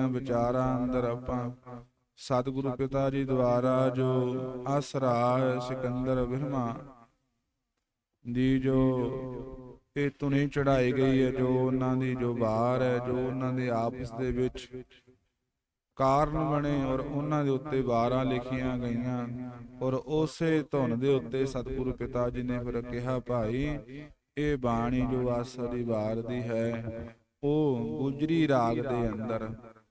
ਦੀਆਂ ਵਿਚਾਰਾਂ ਅੰਦਰ ਆਪਾਂ ਸਤਿਗੁਰੂ ਪਿਤਾ ਜੀ ਦੁਆਰਾ ਜੋ ਆਸਰਾ ਸਿਕੰਦਰ ਬ੍ਰਹਮਾ ਦੀ ਜੋ ਇਹ ਤੁਨੀ ਚੜਾਈ ਗਈ ਹੈ, ਜੋ ਉਹਨਾਂ ਦੀ ਜੋ ਵਾਰ ਹੈ, ਜੋ ਉਹਨਾਂ ਦੇ ਆਪਸ ਦੇ ਵਿੱਚ ਕਾਰਨ ਬਣੇ ਔਰ ਉਹਨਾਂ ਦੇ ਉੱਤੇ ਵਾਰਾਂ ਲਿਖੀਆਂ ਗਈਆਂ ਔਰ ਉਸੇ ਧੁਨ ਦੇ ਉੱਤੇ ਸਤਿਗੁਰੂ ਪਿਤਾ ਜੀ ਨੇ ਫਿਰ ਕਿਹਾ, ਭਾਈ, ਇਹ ਬਾਣੀ ਜੋ ਆਸਰੀ ਵਾਰ ਦੀ ਹੈ, ਉਹ ਗੁਜਰੀ ਰਾਗ ਦੇ ਅੰਦਰ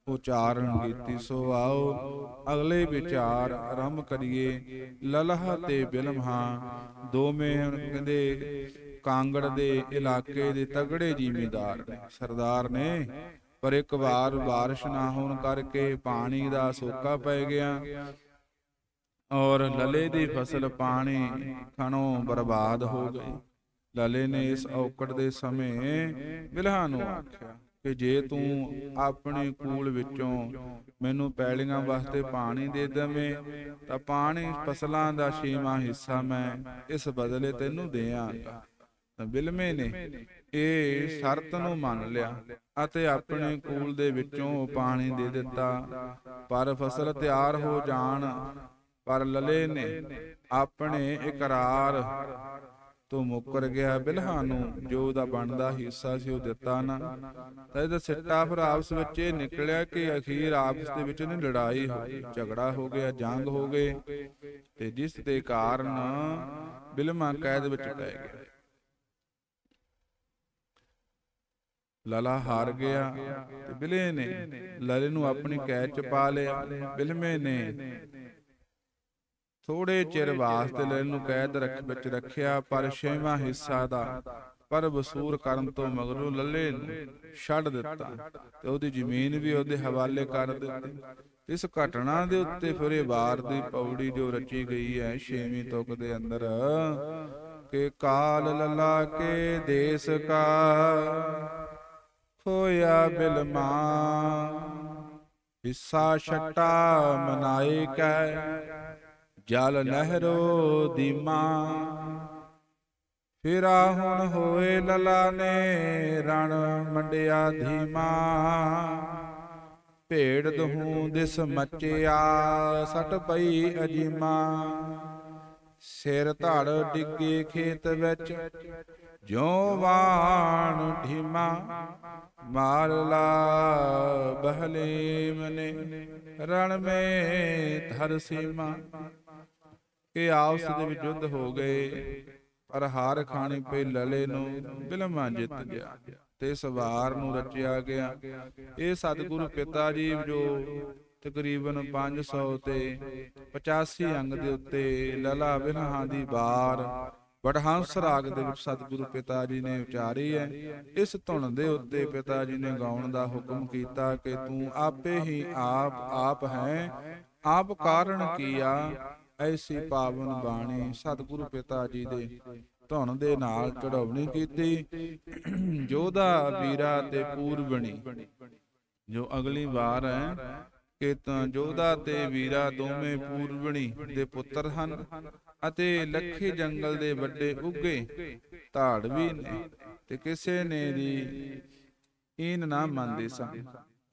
ਉਚਾਰਨ ਕੀਤੀ, ਸੋ ਆਓ ਅਗਲੇ ਵਿਚਾਰ ਆਰੰਭ ਕਰੀਏ। ਲਲਹ ਤੇ ਬਿਲਮਹਾ ਦੋਵੇਂ ਕਹਿੰਦੇ, ਕਾਂਗੜ ਦੇ ਇਲਾਕੇ ਦੇ ਤਗੜੇ ਜ਼ਿਮੀਂਦਾਰ ਸਰਦਾਰ ਨੇ। ਪਰ ਇੱਕ ਵਾਰ ਬਾਰਿਸ਼ ਨਾ ਹੋਣ ਕਰਕੇ ਪਾਣੀ ਦਾ ਸੋਕਾ ਪੈ ਗਿਆ ਔਰ ਲਲੇ ਦੀ ਫਸਲ ਪਾਣੀ ਖਣੋਂ ਬਰਬਾਦ ਹੋ ਗਈ। ਲਲੇ ਨੇ ਇਸ ਔਕੜ ਦੇ ਸਮੇਂ ਬਿਲਹਾ ਨੂੰ ਆਖਿਆ ਕਿ ਜੇ ਤੂੰ ਆਪਣੇ ਕੂਲ ਵਿੱਚੋਂ ਮੈਨੂੰ ਪੈਲੀਆਂ ਵਾਸਤੇ ਪਾਣੀ ਦੇ ਦੇਵੇਂ, ਤਾਂ ਪਾਣੀ ਫਸਲਾਂ ਦਾ ਛੇਵਾਂ ਹਿੱਸਾ ਮੈਂ ਇਸ ਬਦਲੇ ਤੈਨੂੰ ਦੇਵਾਂਗਾ। ਤਾਂ ਬਿਲਮੇ ਨੇ ਇਹ ਸ਼ਰਤ ਨੂੰ ਮੰਨ ਲਿਆ ਅਤੇ ਆਪਣੇ ਕੂਲ ਦੇ ਵਿੱਚੋਂ ਪਾਣੀ ਦੇ ਦਿੱਤਾ। ਪਰ ਫਸਲ ਤਿਆਰ ਹੋ ਜਾਣ, ਪਰ ਲਲੇ ਨੇ ਆਪਣੇ ਇਕਰਾਰ ਤੋਂ ਮੁੱਕਰ ਗਿਆ ਬਿਲਹਾ ਨੂੰ ਜੋ ਉਹਦਾ ਬਣਦਾ ਹਿੱਸਾ ਸੀ ਉਹ ਦਿੱਤਾ ਨਾ। ਤਾਂ ਇਹਦਾ ਸਿੱਟਾ ਫਿਰ ਆਪਸ ਵਿੱਚ ਇਹ ਨਿਕਲਿਆ ਕਿ ਅਖੀਰ ਆਪਸ ਦੇ ਵਿੱਚ ਨੇ ਲੜਾਈ ਹੋ ਗਈ, ਝਗੜਾ ਹੋ ਗਿਆ, ਜੰਗ ਹੋ ਗਏ ਤੇ ਜਿਸ ਦੇ ਕਾਰਨ ਬਿਲਮਾ ਕੈਦ ਵਿੱਚ ਪੈ ਗਿਆ। ਲਲਾ ਹਾਰ ਗਿਆ ਤੇ ਬਿਲੇ ਨੇ ਲਲੇ ਨੂੰ ਆਪਣੀ ਕੈਦ ਚ ਪਾ ਲਿਆ, ਬਿਲਮੇ ਨੇ ਥੋੜੇ ਚਿਰ ਵਾਸਤੇ ਲਲੇ ਨੂੰ ਕੈਦ ਰੱਖ ਵਿੱਚ ਰੱਖਿਆ ਪਰ ਛੇਵਾਂ ਹਿੱਸਾ ਦਾ ਪਰ ਵਸੂਰ ਕਰਨ ਤੋਂ ਮਗਰੋਂ ਲੱਲੇ ਨੂੰ ਛੱਡ ਦਿੱਤਾ। ਤੇ ਉਹਦੀ ਜ਼ਮੀਨ ਵੀ ਉਹਦੇ ਹਵਾਲੇ ਕਰ ਦਿੱਤੀ। ਇਸ ਘਟਨਾ ਦੇ ਉੱਤੇ ਫਿਰ ਇਹ ਵਾਰ ਦੀ ਪੌੜੀ ਜੋ ਰਚੀ ਗਈ ਹੈ ਛੇਵੀਂ ਤੁਕ ਦੇ ਅੰਦਰ। ਕਿ ਕਾਲ ਲਲਾ ਕੇ ਦੇਸ ਕਾ ਹੋਇਆ ਬਿਲਮਾ ਹਿੱਸਾ ਛਟਾ ਮਨਾਏ ਕੈ। ਜਲ ਨਹਿਰੋ ਦੀਮਾ ਫਿਰਾ ਹੁਣ ਹੋਏ ਲਲਾ ਨੇ ਰਣ ਮੰਡਿਆ ਧੀਮਾ ਭੇੜ ਦਹੂ ਦਿਸ ਮਚਿਆ ਸਟ ਪਈ ਅਜੀਮਾ। ਸਿਰ ਧੜ ਡਿੱਗੇ ਖੇਤ ਵਿੱਚ ਜਿਉ ਵਾਣ ਢੀਮਾ। ਮਾਰ ਲਾ ਬਹਲੇ ਮਨੇ ਰਣ ਮੇ ਧਰ ਸੀਮਾ। ਇਹ ਆਪਸ ਦੇ ਵਿੱਚ ਯੁੱਧ ਹੋ ਗਏ ਪਰ ਹਾਰ ਖਾਣੀ ਪਈ ਲਲੇ ਨੂੰ ਬਿਲਮਾ ਜਿੱਤ ਗਿਆ। ਤੇ ਇਸ ਵਾਰ ਨੂੰ ਰਚਿਆ ਗਿਆ। ਇਹ ਸਤਿਗੁਰੂ ਪਿਤਾ ਜੀ ਜੋ ਤਕਰੀਬਨ 500 ਤੇ 85 ਅੰਗ ਦੇ ਉੱਤੇ ਲਲਾ ਬਿਨਹਾ ਦੀ ਵਾਰ ਵਡਹੰਸ ਰਾਗ ਦੇ ਵਿੱਚ ਸਤਿਗੁਰੂ ਪਿਤਾ ਜੀ ਨੇ ਉਚਾਰੀ ਹੈ। ਇਸ ਧੁਨ ਦੇ ਉੱਤੇ ਪਿਤਾ ਜੀ ਨੇ ਗਾਉਣ ਦਾ ਹੁਕਮ ਕੀਤਾ ਕਿ ਤੂੰ ਆਪੇ ਹੀ ਆਪ ਆਪ ਹੈ। ਆਪ ਕਾਰਨ ਕੀਆ। ਐਸੀ ਪਾਵਨ ਬਾਣੀ ਸਤਿਗੁਰੂ ਪਿਤਾ ਜੀ ਦੇ ਧੁਨ ਦੇ ਨਾਲ ਚੜਾਉਣੀ ਕੀਤੀ ਜੋਧਾ ਵੀਰਾ ਤੇ ਪੂਰਬਣੀ। ਜੋ ਅਗਲੀ ਵਾਰ ਹੈ ਕਿ ਤਾਂ ਜੋਧਾ ਤੇ ਵੀਰਾ ਦੋਵੇਂ ਪੂਰਬਣੀ ਦੇ ਪੁੱਤਰ ਹਨ ਅਤੇ ਲੱਖੇ ਜੰਗਲ ਦੇ ਵੱਡੇ ਉੱਗੇ ਧਾੜਵੀ ਨੇ ਤੇ ਕਿਸੇ ਨੇ ਦੀ ਇਹਨ ਨਾ ਮੰਨਦੇ ਸਨ।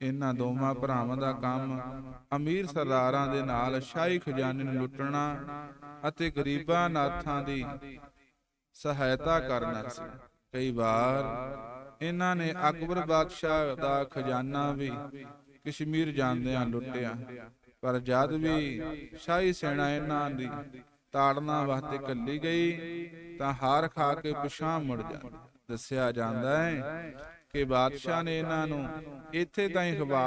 ਇਹਨਾਂ ਦੋਵਾਂ ਭਰਾਵਾਂ ਦਾ ਕੰਮ ਅਮੀਰ ਸਰਦਾਰਾਂ ਦੇ ਨਾਲ ਸ਼ਾਹੀ ਖਜ਼ਾਨੇ ਨੂੰ ਲੁੱਟਣਾ ਅਤੇ ਗਰੀਬਾਂ ਨਾਥਾਂ ਦੀ ਸਹਾਇਤਾ ਕਰਨਾ ਸੀ। ਕਈ ਵਾਰ ਇਹਨਾਂ ਨੇ ਅਕਬਰ ਬਾਦਸ਼ਾਹ ਦਾ ਖਜ਼ਾਨਾ ਵੀ ਕਸ਼ਮੀਰ ਜਾਂਦਿਆਂ ਲੁੱਟਿਆ। ਪਰ ਜਦ ਵੀ ਸ਼ਾਹੀ ਸੈਨਾ ਇਹਨਾਂ ਦੀ ਤਾੜਨਾ ਵਾਸਤੇ ਕੱਲੀ ਗਈ ਤਾਂ ਹਾਰ ਖਾ ਕੇ ਪਿਛਾਂ ਮੁੜ ਜਾਂਦੀ ਦੱਸਿਆ ਜਾਂਦਾ ਹੈ ਕਿ ਬਾਦਸ਼ਾਹ ਨੇ ਇਹਨਾਂ ਨੂੰ ਇੱਥੇ ਤਾਈਂ ਖਵਾ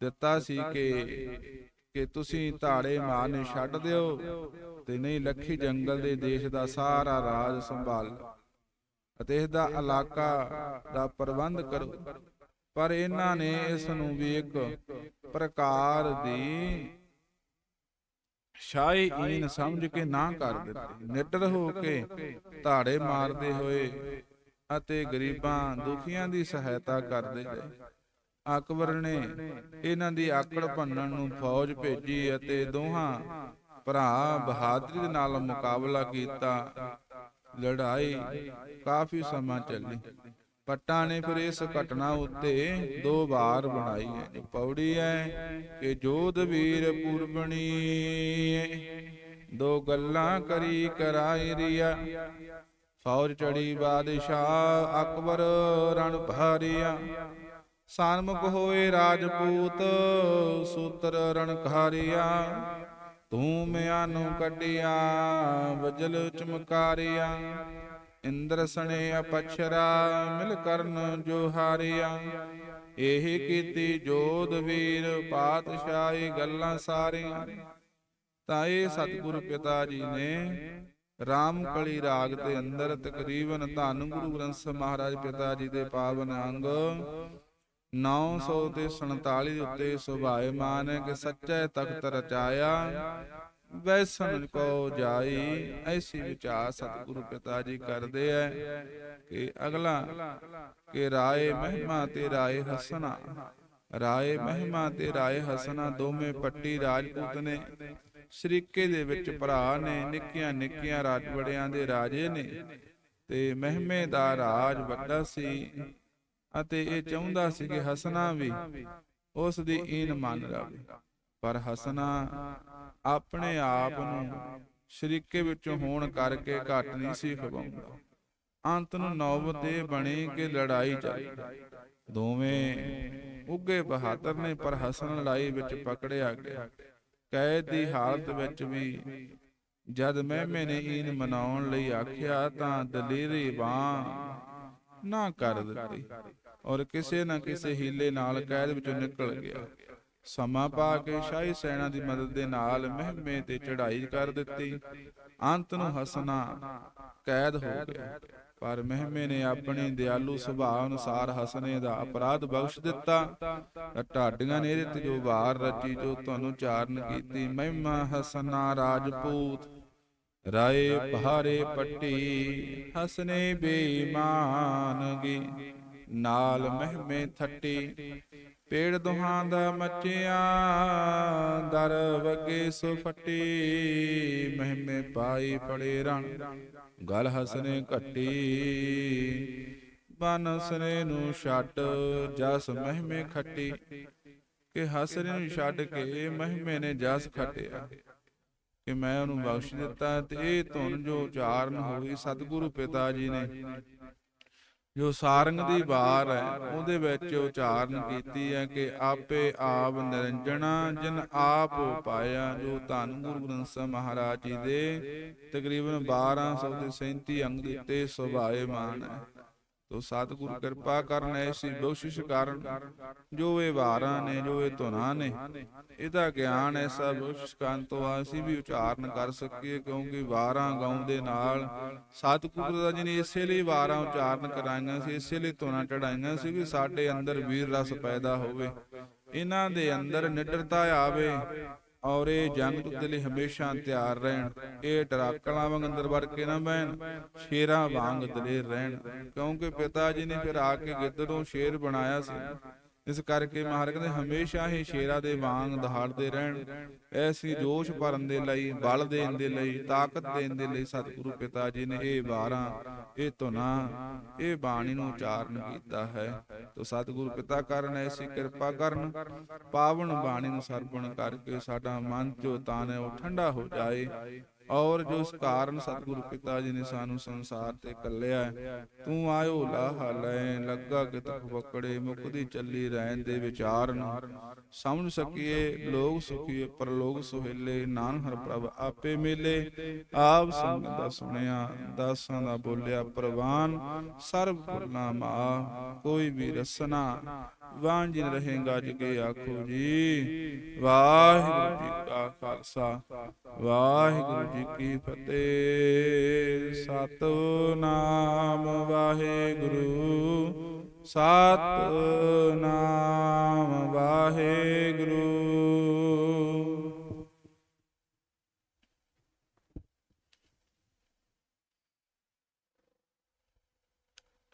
ਦਿੱਤਾ ਸੀ ਕਿ ਕਿ ਤੁਸੀਂ ਧਾੜੇ ਮਾਰਨੇ ਛੱਡ ਦਿਓ ਤੇ ਨਹੀਂ ਲੱਖੀ ਜੰਗਲ ਦੇ ਦੇਸ਼ ਦਾ ਸਾਰਾ ਰਾਜ ਸੰਭਾਲ ਅਤੇ ਇਸ ਦਾ ਇਲਾਕਾ ਦਾ ਪ੍ਰਬੰਧ ਕਰੋ। ਪਰ ਇਹਨਾਂ ਨੇ ਇਸ ਨੂੰ ਵੀ ਇੱਕ ਪ੍ਰਕਾਰ ਦੀ ਸ਼ਾਹੀ ਈਨ ਸਮਝ ਕੇ ਨਾ ਕਰ ਦਿੱਤੀ। ਨਿਡਰ ਹੋ ਕੇ ਧਾੜੇ ਮਾਰਦੇ ਹੋਏ ਅਤੇ ਗਰੀਬਾਂ ਦੁਖੀਆਂ ਦੀ ਸਹਾਇਤਾ ਕਰਦੇ ਗਏ। ਅਕਬਰ ਨੇ ਇਹਨਾਂ ਦੀ ਆਕੜ ਭੰਨਣ ਨੂੰ ਫੌਜ ਭੇਜੀ ਅਤੇ ਦੋਹਾਂ ਭਰਾ ਬਹਾਦਰੀ ਦੇ ਨਾਲ ਮੁਕਾਬਲਾ ਕੀਤਾ। ਲੜਾਈ ਕਾਫੀ ਸਮਾਂ ਚੱਲੀ। ਪੱਟਾਂ ਨੇ ਫਿਰ ਇਸ ਘਟਨਾ ਉੱਤੇ ਦੋ ਵਾਰ ਬਣਾਈ ਹੈ। ਪੌੜੀ ਹੈ। ਕਿ ਜੋਧ ਵੀਰ ਪੂਰਬਣੀ ਦੋ ਗੱਲਾਂ ਕਰੀ ਕਰਾਈ ਰਿਆ। ਫੌਜ ਚੜੀ ਬਾਦਸ਼ਾਹ ਅਕਬਰ ਰਣ ਭਾਰੀਆ। ਸਨਮੁਖ ਹੋਏ ਰਾਜਪੂਤ ਸੂਤਰ ਰਣਕਾਰੀਆ ਤੂੰ ਮਿਆਂ ਨੂੰ ਕੱਢਿਆ ਵਜਲ ਚਮਕਾਰਿਆ। ਇੰਦਰ ਸਣੇ ਅਪਛਰਾ ਮਿਲ ਕਰਨ ਜੋ ਹਾਰਿਆ। ਇਹ ਕੀਤੀ ਜੋਧ ਵੀਰ ਪਾਤਸ਼ਾਹੀ ਗੱਲਾਂ ਸਾਰੀਆਂ। ਤਾਂ ਇਹ ਸਤਿਗੁਰੂ ਪਿਤਾ ਜੀ ਨੇ ਰਾਮ ਕਲੀ ਰਾਗ ਦੇ ਅੰਦਰ ਤਕਰੀਬਨ ਧੰਨ ਗੁਰੂ ਗ੍ਰੰਥ ਸਾਹਿਬ ਮਹਾਰਾਜ ਪਿਤਾ ਜੀ ਦੇ ਪਾਵਨ ਅੰਗ 900 ਤੇ 47 ਉੱਤੇ ਸੁਭਾਇਮਾਨ ਹੈ ਕਿ ਸੱਚੇ ਤਖਤ ਰਚਾਇਆ। ਵੈਸਣ ਕੋ ਜਾਈ, ਐਸੀ ਵਿਚਾਰ ਸਤਿਗੁਰੂ ਪਿਤਾ ਜੀ ਕਰਦੇ ਐ ਕਿ ਅਗਲਾ, ਕਿ ਰਾਏ ਮਹਿਮਾ ਤੇ ਰਾਏ ਹਸਨਾ। ਰਾਏ ਮਹਿਮਾ ਤੇ ਰਾਏ ਹਸਨਾ ਦੋਵੇਂ ਪੱਟੀ ਰਾਜਪੂਤ ਨੇ ਸ਼ਰੀਕੇ ਦੇ ਵਿੱਚ ਭਰਾ ਨੇ, ਨਿੱਕੀਆਂ ਨਿੱਕੀਆਂ ਰਾਜਵੜਿਆਂ ਦੇ ਰਾਜੇ ਨੇ। ਤੇ ਮਹਿਮੇ ਦਾ ਰਾਜ ਵੱਡਾ ਸੀ ਅਤੇ ਇਹ ਚਾਹੁੰਦਾ ਸੀ ਕਿ ਹਸਨਾ ਵੀ ਉਸ ਦੀ ਈਨ ਮੰਨ ਲਵੇ ਪਰ ਹਸਨਾ ਆਪਣੇ ਆਪ ਨੂੰ ਸ਼ਰੀਕੇ ਵਿੱਚੋਂ ਹੋਣ ਕਰਕੇ ਘੱਟ ਨਹੀਂ ਸੀ ਖਵਾਉਂਦਾ। ਅੰਤ ਨੂੰ ਨੌਬਤ ਇਹ ਬਣੀ ਕਿ ਲੜਾਈ ਚੱਲ ਦੋਵੇਂ ਉੱਗੇ ਬਹਾਦਰ ਨੇ ਪਰ ਹਸਨ ਲੜਾਈ ਵਿੱਚ ਪਕੜਿਆ ਗਿਆ। ਕੈਦ ਦੀ ਹਾਲਤ ਵਿੱਚ ਵੀ ਜਦ ਮਹਿਮੇ ਨੇ ਈਨ ਮਨਾਉਣ ਲਈ ਆਖਿਆ ਤਾਂ ਦਲੇਰੀ ਬਾਹ ਨਾ ਕਰ ਦਿੱਤੀ ਔਰ ਕਿਸੇ ਨਾ ਕਿਸੇ ਹੀਲੇ ਨਾਲ ਕੈਦ ਵਿੱਚੋਂ ਨਿਕਲ ਗਿਆ। ਸਮਾਂ ਪਾ ਕੇ ਸ਼ਾਹੀ ਸੈਨਾ ਦੀ ਮਦਦ ਦੇ ਨਾਲ ਮਹਿਮੇ ਤੇ ਚੜ੍ਹਾਈ ਕਰ ਦਿੱਤੀ। ਅੰਤ ਨੂੰ ਹਸਨਾ ਕੈਦ ਹੋ ਗਿਆ। ਪਰ ਮਹਿਮੇ ਨੇ ਆਪਣੇ ਦਿਆਲੂ ਸੁਭਾਅ ਅਨੁਸਾਰ ਹਸਨੇ ਦਾ ਅਪਰਾਧ ਬਖਸ਼ ਦਿੱਤਾ। ਢਾਡੀਆਂ ਨੇ ਇਹਦੇ ਤੇ ਜੋ ਵਾਰ ਰਚੀ, ਜੋ ਤੁਹਾਨੂੰ ਚਾਰਨ ਕੀਤੀ, ਮਹਿਮਾ ਹਸਨਾ ਰਾਜਪੂਤ, ਰਾਏ ਬਹਾਰੇ ਪੱਟੀ, ਹਸਨੇ ਬੇਈਮਾਨਗੀ ਨਾਲ ਮਹਿਮੇ ਥੱਟੀ, ਪੇੜ ਦੁਹਾਂ ਦਾ ਮੱਚਿਆ, ਦਰ ਵਗੇ ਸੁਫਟੀ ਮਹਿਮੇ ਪਾਈ ਪੜੇ ਰਣ ਗਲ ਹਸਨੇ ਘੱਟੀ, ਬਨ ਹਸਨੇ ਨੂੰ ਛੱਡ ਜਸ ਮਹਿਮੇ ਖੱਟੀ। ਕਿ ਹਸਨੇ ਨੂੰ ਛੱਡ ਕੇ ਮਹਿਮੇ ਨੇ ਜਸ ਖੱਟਿਆ। ਕਿ ਮੈਂ ਉਹਨੂੰ ਬਖਸ਼ ਦਿੱਤਾ ਤੇ ਇਹ ਧੁਨ ਜੋ ਉਚਾਰਨ ਹੋਈ ਸਤਿਗੁਰੂ ਪਿਤਾ ਜੀ ਨੇ। ਜੋ ਸਾਰੰਗ ਦੀ ਵਾਰ ਹੈ ਉਹਦੇ ਵਿੱਚ ਉਚਾਰਨ ਕੀਤੀ ਹੈ ਕਿ ਆਪੇ ਆਪ ਨਿਰੰਜਣਾ ਜਿਨ ਆਪ ਪਾਇਆ ਜੋ ਧੰਨ ਗੁਰੂ ਗ੍ਰੰਥ ਸਾਹਿਬ ਮਹਾਰਾਜ ਜੀ ਦੇ ਤਕਰੀਬਨ 1200 ਤੇ 37 ਅੰਗ ਦੇ ਉੱਤੇ ਸੁਭਾਏਮਾਨ ਹੈ। ਤੋ ਸਤਿਗੁਰੂ ਕਿਰਪਾ ਕਰਨ ਐਸੀ ਬਖਸ਼ਿਸ਼ ਕਰਨ ਜੋ ਵਾਰਾਂ ਨੇ ਜੋ ਇਹ ਧੁਨਾਂ ਨੇ ਇਹਦਾ ਗਿਆਨ ਐਸਾ ਬਖਸ਼ਿਸ਼ ਕਰਨ ਤੋਂ ਅਸੀਂ ਵੀ ਉਚਾਰਨ ਕਰ ਸਕੀਏ ਕਿਉਂਕਿ ਵਾਰਾਂ ਗਾਉਣ ਦੇ ਨਾਲ ਸਤਿਗੁਰੂ ਦਾ ਜੀ ਨੇ ਇਸੇ ਲਈ ਵਾਰਾਂ ਉਚਾਰਨ ਕਰਾਈਆਂ ਸੀ ਇਸੇ ਲਈ ਧੁਨਾਂ ਚੜਾਈਆਂ ਸੀ ਵੀ ਸਾਡੇ ਅੰਦਰ ਵੀਰ ਰਸ ਪੈਦਾ ਹੋਵੇ। ਇਹਨਾਂ ਦੇ ਅੰਦਰ ਨਿਡਰਤਾ ਆਵੇ। ਔਰ ਇਹ ਜੰਗ ਦੇ ਲਈ ਹਮੇਸ਼ਾ ਤਿਆਰ ਰਹਿਣ। ਇਹ ਡਰਾਕਲਾਂ ਵਾਂਗ ਅੰਦਰ ਵੜ ਕੇ ਨਾ ਬਹਿਣ। ਸ਼ੇਰਾਂ ਵਾਂਗ ਦਲੇਰ ਰਹਿਣ। ਕਿਉਂਕਿ ਪਿਤਾ ਜੀ ਨੇ ਫਿਰ ਆ ਕੇ ਗਿੱਦੜੋਂ ਸ਼ੇਰ ਬਣਾਇਆ ਸੀ। ਇਸ ਕਰਕੇ ਮਹਾਰਾਜ ਕਹਿੰਦੇ ਹਮੇਸ਼ਾ ਹੀ ਸ਼ੇਰਾਂ ਦੇ ਵਾਂਗ ਦਹਾੜਦੇ ਰਹਿਣ। ਐਸੀ ਜੋਸ਼ ਭਰਨ ਦੇ ਲਈ ਬਲ ਦੇਣ ਦੇ ਲਈ ਤਾਕਤ ਦੇਣ ਦੇ ਲਈ ਸਤਿਗੁਰੂ ਪਿਤਾ ਜੀ ਨੇ ਇਹ ਵਾਰਾਂ ਇਹ ਧੁਨਾ ਇਹ ਬਾਣੀ ਨੂੰ ਉਚਾਰਨ ਕੀਤਾ ਹੈ। ਤੋ ਸਤਿਗੁਰੂ ਪਿਤਾ ਕਰਨ ਐਸੀ ਕਿਰਪਾ ਕਰਨ। ਪਾਵਨ ਬਾਣੀ ਨੂੰ ਸਰਵਣ ਕਰਕੇ ਸਾਡਾ ਮਨ ਜੋ ਤਾਨ ਉਹ ਠੰਡਾ ਹੋ ਜਾਏ। ਔਰ ਜੋ ਇਸ ਕਾਰਨ ਸਤਿਗੁਰੂ ਪਿਤਾ ਜੀ ਨੇ ਸਾਨੂੰ ਸੰਸਾਰ ਤੇ ਕੱਲਿਆ। ਤੂੰ ਆਇਓ ਲਾਹ ਲੈ ਲੱਗਾ ਕਿ ਤਕ ਪਕੜੇ ਮੁਕਦੀ ਚੱਲੀ ਰਹਿਣ ਦੇ ਵਿਚਾਰ ਨੂੰ ਸਮਝ ਸਕੀਏ ਲੋਕ ਸੁਖੀਏ ਪਰਲੋਕ ਸੁਹੇਲੇ ਨਾਨਕ ਹਰ ਪ੍ਰਭ ਆਪੇ ਮਿਲੇ। ਆਪ ਸੰਗ ਦਾ ਸੁਣਿਆ ਦਾਸਾਂ ਦਾ ਬੋਲਿਆ ਪ੍ਰਵਾਨ। ਸਰਬ ਫੁਰਨਾ ਮਾ ਕੋਈ ਵੀ ਰਸਨਾ ਵਾਂਝਿਨ ਰਹੇਗਾ ਜਿਕੇ ਆਖੋ ਜੀ। ਵਾਹਿਗੁਰੂ ਜੀ ਕਾ ਖਾਲਸਾ। ਵਾਹਿਗੁਰੂ ਜੀ ਕੀ ਫਤਿਹ। ਸਤਨਾਮ ਵਾਹਿਗੁਰੂ। ਸਤਨਾਮ ਵਾਹਿਗੁਰੂ।